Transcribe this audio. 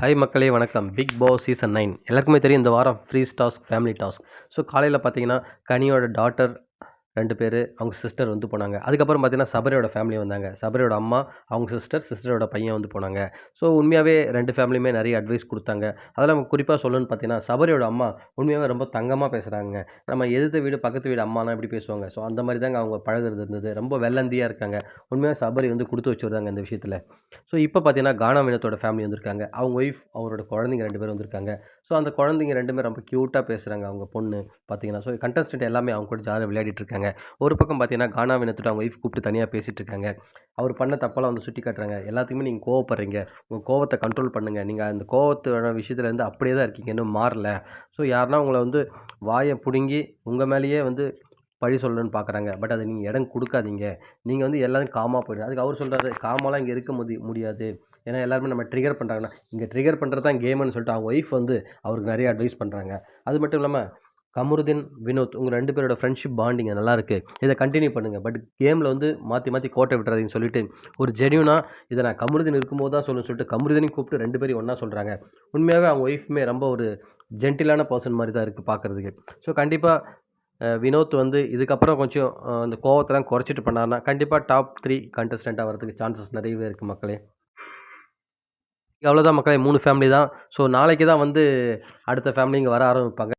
Hi மக்களே வணக்கம். Big Boss season nine எல்லாருக்குமே தெரியும் இந்த வாரம் free task family task so காலையில் பார்த்தீங்கன்னா கனியோட டாட்டர் ரெண்டு பேர் அவங்க சிஸ்டர் வந்து போனாங்க. அதுக்கப்புறம் பார்த்தீங்கன்னா சபரியோட ஃபேமிலி வந்தாங்க. சபரியோட அம்மா அவங்க சிஸ்டர் சிஸ்டரோட பையன் வந்து போனாங்க. ஸோ உண்மையாகவே ரெண்டு ஃபேமிலியுமே நிறைய அட்வைஸ் கொடுத்தாங்க. அதெல்லாம் குறிப்பாக சொல்லணும்னு பார்த்தீங்கன்னா சபரியோட அம்மா உண்மையாகவே ரொம்ப தங்கமாக பேசுகிறாங்க நம்ம எதிர்த்த வீடு பக்கத்து வீடு அம்மாலாம் எப்படி பேசுவாங்க. ஸோ அந்த மாதிரி தாங்க அவங்க பழகுறது இருந்தது. ரொம்ப வெள்ளந்தியாக இருக்காங்க. உண்மையாக சபரி வந்து கொடுத்து வச்சுருந்தாங்க இந்த விஷயத்தில். ஸோ இப்போ பார்த்தீங்கன்னா கானா வினத்தோட ஃபேமிலி வந்திருக்காங்க. அவங்க ஒய்ஃப் அவரோட குழந்தைங்க ரெண்டு பேரும் வந்திருக்காங்க. ஸோ அந்த குழந்தைங்க ரெண்டுமே ரொம்ப க்யூட்டாக பேசுகிறாங்க அவங்க பொண்ணு பார்த்தீங்கன்னா ஸோ கண்டஸ்டன்ட் எல்லாமே அவங்க கூட ஜாலியாக விளையாடிட்டு இருக்காங்க. ஒரு பக்கம் பார்த்தீங்கன்னா கானா வினத்துட்டு அவங்க ஒய்ஃப் கூப்பிட்டு தனியாக பேசிகிட்டு இருக்காங்க. அவர் பண்ண தப்பெல்லாம் வந்து சுட்டி காட்டுறாங்க. எல்லாத்துக்குமே நீங்கள் கோவப்படுறீங்க. உங்கள் கோவத்தை கண்ட்ரோல் பண்ணுங்கள் நீங்கள் அந்த கோவத்தோட விஷயத்துலேருந்து அப்படியே தான் இருக்கீங்க. இன்னும் மாறல. ஸோ யாருன்னா உங்களை வந்து வாயை பிடுங்கி உங்கள் மேலேயே வந்து பழி சொல்லணும்னு பார்க்குறாங்க பட் அதை நீங்கள் இடம் கொடுக்காதீங்க. நீங்கள் வந்து எல்லாரும் காமாக போயிடும் அதுக்கு அவர் சொல்கிறாரு காமெல்லாம் இங்கே இருக்க முடி முடியாது. ஏன்னா எல்லாருமே நம்ம ட்ரிகர் பண்ணுறாங்கன்னா இங்கே ட்ரிகர் பண்ணுறது தான் கேமுன்னு சொல்லிட்டு அவங்க ஒய்ஃப் வந்து அவருக்கு நிறைய அட்வைஸ் பண்ணுறாங்க அது மட்டும் இல்லாமல் கமருதீன் வினோத் உங்கள் ரெண்டு பேரோட ஃப்ரெண்ட்ஷிப் பாண்டிங் நல்லா இருக்குது இதை கண்டினியூ பண்ணுங்கள் பட் கேமில் வந்து மாற்றி மாற்றி கோட்டை விட்டுறாதீங்கன்னு சொல்லிட்டு ஒரு ஜென்யூனாக இதை நான் கமருதீன் இருக்கும்போது தான் சொல்லணும்னு சொல்லிட்டு கமருதீனையும் கூப்பிட்டு ரெண்டு பேரும் ஒன்றா சொல்கிறாங்க உண்மையாகவே அவங்க ஒய்ஃப்மே ரொம்ப ஒரு ஜென்டிலான பர்சன் மாதிரி தான் இருக்குது பார்க்குறதுக்கு ஸோ கண்டிப்பாக வினோத் வந்து இதுக்கப்புறம் கொஞ்சம் அந்த கோவத்தெல்லாம் குறைச்சிட்டு பண்ணாருன்னா கண்டிப்பாக டாப் த்ரீ கண்டஸ்டண்ட்டாக வரதுக்கு சான்சஸ் நிறையவே இருக்குது மக்களே. அவ்வளோதான் மக்களே. மூணு ஃபேமிலி தான். ஸோ நாளைக்கு தான் வந்து அடுத்த ஃபேமிலி இங்கே வர ஆரம்பிப்பாங்க.